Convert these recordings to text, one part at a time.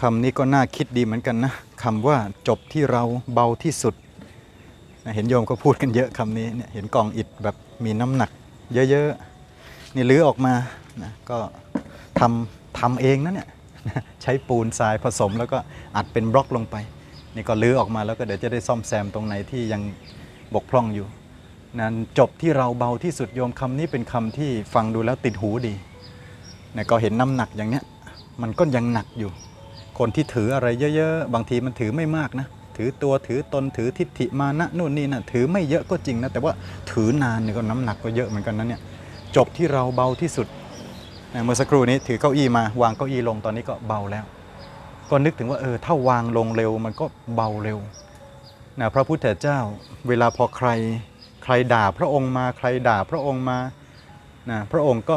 คำนี้ก็น่าคิดดีเหมือนกันนะคำว่าจบที่เราเบาที่สุด เห็นโยมก็พูดกันเยอะคำนี้เนี่ยเห็นกองอิฐแบบมีน้ำหนัก เยอะๆนี่ลื้อออกมานะก็ทำทำเองนะเนี่ยใช้ปูนทรายผสมแล้วก็อัดเป็นบล็อกลงไป นี่ก็ลื้อออกมาแล้วก็เดี๋ยวจะได้ซ่อมแซมตรงไหนที่ยังบกพร่องอยู่นั้นจบที่เราเบาที่สุดโยมคำนี้เป็นคำที่ฟังดูแล้วติดหูดีนะก็เห็นน้ำหนักอย่างเนี้ยมันก็ยังหนักอยู่ คนที่ถืออะไรเยอะๆ บางทีมันถือไม่มากนะ ถือตัวถือตนถือทิฏฐิมานะนู่นนี่นะถือไม่เยอะก็จริงนะ แต่ว่าถือนานเนี่ยก็น้ำหนักก็เยอะเหมือนกันนะเนี่ยจบที่เราเบาที่สุดนะเมื่อสักครู่นี้ถือเก้าอี้มาวางเก้าอี้ลงตอนนี้ก็เบาแล้ว ก็นึกถึงว่าเออถ้าวางลงเร็วมันก็เบาเร็วนะพระพุทธเจ้าเวลาพอใครใครด่าพระองค์มาใครด่าพระองค์มานะพระองค์ก็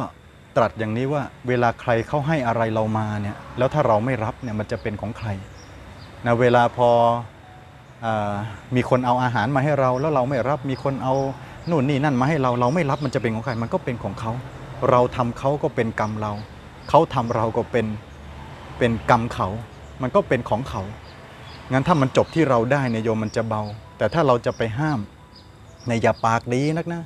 ตรัสอย่างนี้ว่าเวลาใครเขาให้อะไรเรามาเนี่ยแล้วถ้าเราไม่รับเนี่ยมันจะเป็นของใครนะเวลาพออมีคนเอาอาหารมาให้เราแล้วเราไม่รับมีคนเอานู่นนี่นั่นมาให้เราเราไม่รับมันจะเป็นของใครมันก็เป็นของเขาเราทำเขาก็เป็นกรรมเราเขาทำเราก็เป็นเป็นกรรมเขา มันก็เป็นของเขางั้นถ้ามันจบที่เราได้เนี่ยโยมมันจะเบา แต่ถ้าเราจะไปห้ามในยอย่าปากดีนักนะ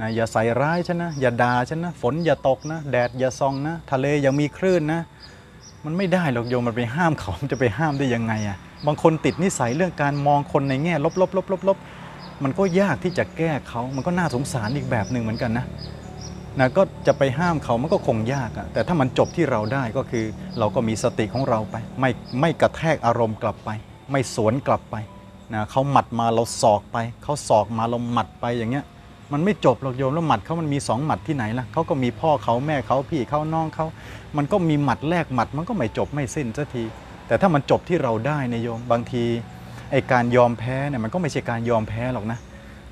นะอย่าใส่ร้ายฉันนะ อย่าด่าฉันนะ ฝนอย่าตกนะ แดดอย่าซองนะ ทะเลยังมีคลื่นนะ มันไม่ได้หรอกโยมมันไปห้ามเขาจะไปห้ามได้ยังไงอะ่ะบางคนติดนิสัยเรื่องการมองคนในแง่ลบลบลบลบลบมันก็ยากที่จะแก้เขามันก็น่าสงสารอีกแบบหนึ่งเหมือนกันนะนะก็จะไปห้ามเขามันก็คงยากอะแต่ถ้ามันจบที่เราได้ก็คือ เราก็มีสติของเราไป ไม่ไม่กระแทกอารมณ์กลับไป ไม่สวนกลับไปนะเขาหมัดมาเราศอกไป เขาศอกมาเราหมัดไปอย่างเงี้ย มันไม่จบหรอกโยมแล้วหมัดเขามันมีสองหมัดที่ไหนล่ะเขาก็มีพ่อเขาแม่เขาพี่เขาน้องเขา มันก็มีหมัดแรกหมัดมันก็ไม่จบไม่สิ้นสักที แต่ถ้ามันจบที่เราได้นยโยมบางทีไอการยอมแพ้เนี่ยมันก็ไม่ใช่การยอมแพ้หรอกนะ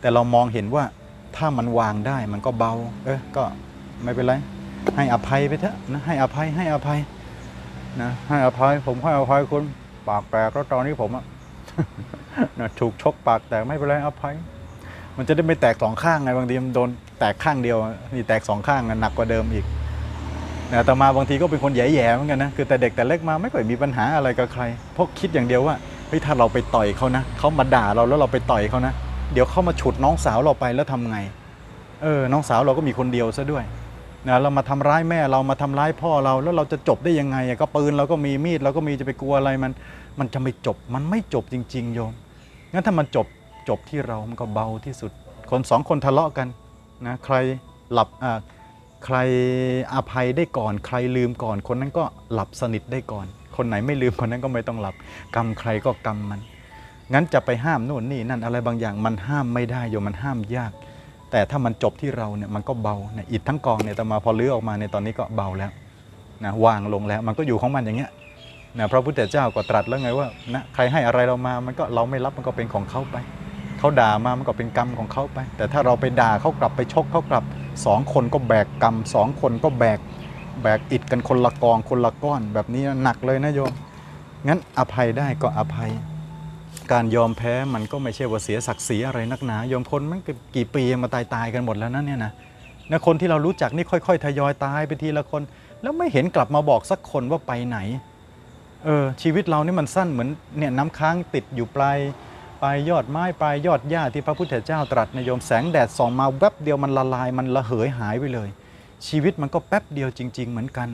แต่เรามองเห็นว่าถ้ามันวางได้มันก็เบา เออก็ไม่เป็นไรให้อภัยไปเถอะนะให้อภัยให้อภัยนะให้อภัยผมให้อภัยคุณปากแตกแล้วตอนนี้ผมอะนะถูกชกปากแตกไม่เป็นไรอภัย มันจะได้ไม่แตกสองข้างไงบางทีมันโดนแตกข้างเดียวนี่แตกสองข้างอะหนักกว่าเดิมอีกนะแต่มาบางทีก็เป็นคนแย่ๆเหมือนกันนะคือแต่เด็กแต่เล็กมาไม่ค่อยมีปัญหาอะไรกับใครเพราะคิดอย่างเดียวว่าเฮ้ยถ้าเราไปต่อยเขานะเขามาด่าเราแล้วเราไปต่อยเขานะ เดี๋ยวเขามาฉุดน้องสาวเราไปแล้วทำไงเออน้องสาวเราก็มีคนเดียวซะด้วยนะเรามาทำร้ายแม่เรามาทำร้ายพ่อเราแล้วเราจะจบได้ยังไงก็ปืนเราก็มีมีดเราก็มีจะไปกลัวอะไรมัน มันจะไม่จบมันไม่จบจริง ๆ โยมงั้นถ้ามันจบ จบที่เรามันก็เบาที่สุด คนสองคนทะเลาะกันนะใครหลับใครอภัยได้ก่อน ใครลืมก่อน คนนั้นก็หลับสนิทได้ก่อน คนไหนไม่ลืมคนนั้นก็ไม่ต้องหลับ กรรมใครก็กรรมมัน งั้นจะไปห้ามโน่นนี่นั่นอะไรบางอย่างมันห้ามไม่ได้โยมมันห้ามยาก แต่ถ้ามันจบที่เราเนี่ยมันก็เบาเนี่ยอิฐทั้งกองเนี่ยแต่มาพอลื้อออกมาในตอนนี้ก็เบาแล้วนะวางลงแล้วมันก็อยู่ของมันอย่างเงี้ยนะพระพุทธเจ้าก็ตรัสแล้วไงว่านะใครให้อะไรเรามามันก็เราไม่รับมันก็เป็นของเขาไป เขาด่ามามันก็เป็นกรรมของเขาไป แต่ถ้าเราไปด่าเขากลับไปชกเขากลับสองคนก็แบกกรรมสองคนก็แบกแบกอิฐกันคนละกองคนละก้อน แบบนี้หนักเลยนะโยม งั้นอภัยได้ก็อภัย การยอมแพ้มันก็ไม่ใช่ว่าเสียศักดิ์ศรีอะไรนักหนา ยอมคนมันกี่ปีมาตายตายกันหมดแล้วนะเนี่ยนะนะคนที่เรารู้จักนี่ค่อยๆ ทยอยตายไปทีละคน แล้วไม่เห็นกลับมาบอกสักคนว่าไปไหน เออชีวิตเรานี่มันสั้นเหมือนเนี่ยน้ำค้างติดอยู่ปลาย ปลายยอดไม้ปลายยอดหญ้าที่พระพุทธเจ้าตรัสนโยมแสงแดดส่องมาแวบเดียวมันละลายมันระเหยหายไปเลย ชีวิตมันก็แป๊บเดียวจริง ๆ เหมือนกัน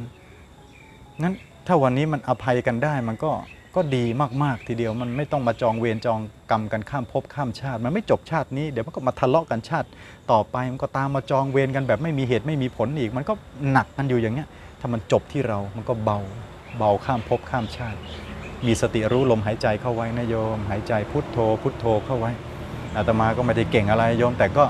งั้นถ้าวันนี้มันอภัยกันได้มันก็ก็ดีมากๆ ทีเดียวมันไม่ต้องมาจองเวรจองกรรมกันข้ามภพข้ามชาติ มันไม่จบชาตินี้เดี๋ยวมันก็มาทะเลาะกันชาติ ต่อไปมันก็ตามมาจองเวรกันแบบไม่มีเหตุไม่มีผลอีก มันก็หนักกันอยู่อย่างเงี้ยถ้ามันจบที่เรามันก็เบาเบาข้ามภพข้ามชาติ มีสติรู้ลมหายใจเข้าไว้นะโยม หายใจพุทโธ พุทโธเข้าไว้อาตมาก็ไม่ได้เก่งอะไรโยม แต่ก็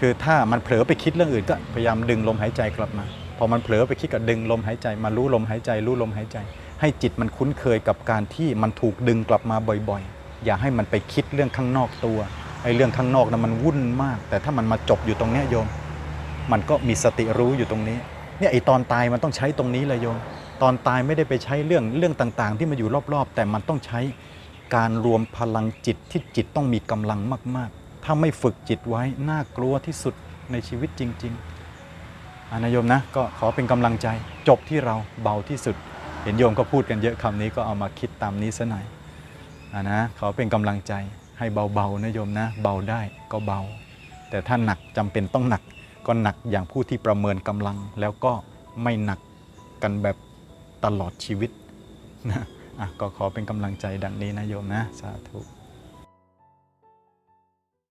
คือถ้ามันเผลอไปคิดเรื่องอื่นก็พยายามดึงลมหายใจกลับมาพอมันเผลอไปคิดก็ดึงลมหายใจ มารู้ลมหายใจ รู้ลมหายใจ ให้จิตมันคุ้นเคยกับการที่มันถูกดึงกลับมาบ่อยๆ อย่าให้มันไปคิดเรื่องข้างนอกตัวไอ้เรื่องข้างนอกนะมันวุ่นมาก แต่ถ้ามันมาจบอยู่ตรงเนี้ยโยม มันก็มีสติรู้อยู่ตรงนี้เนี่ยไอตอนตายมันต้องใช้ตรงนี้เลยโยม ตอนตายไม่ได้ไปใช้เรื่องเรื่องต่างๆ ที่มาอยู่รอบๆ แต่มันต้องใช้การรวมพลังจิตที่จิตต้องมีกำลังมากๆ ถ้าไม่ฝึกจิตไว้น่ากลัวที่สุดในชีวิตจริง ๆอานายมนะก็ขอเป็นกำลังใจ จบที่เราเบาที่สุด เห็นโยมก็พูดกันเยอะคำนี้ก็เอามาคิดตามนี้ซะหน่อยอนะขอเป็นกำลังใจให้เบาๆนะโยมนะ เบาได้ก็เบา แต่ถ้าหนักจำเป็นต้องหนักก็หนักอย่างผู้ที่ประเมินกำลังแล้วก็ไม่หนักกันแบบ ตลอดชีวิตนะก็ขอเป็นกำลังใจดังนี้นะโยมนะ สาธุ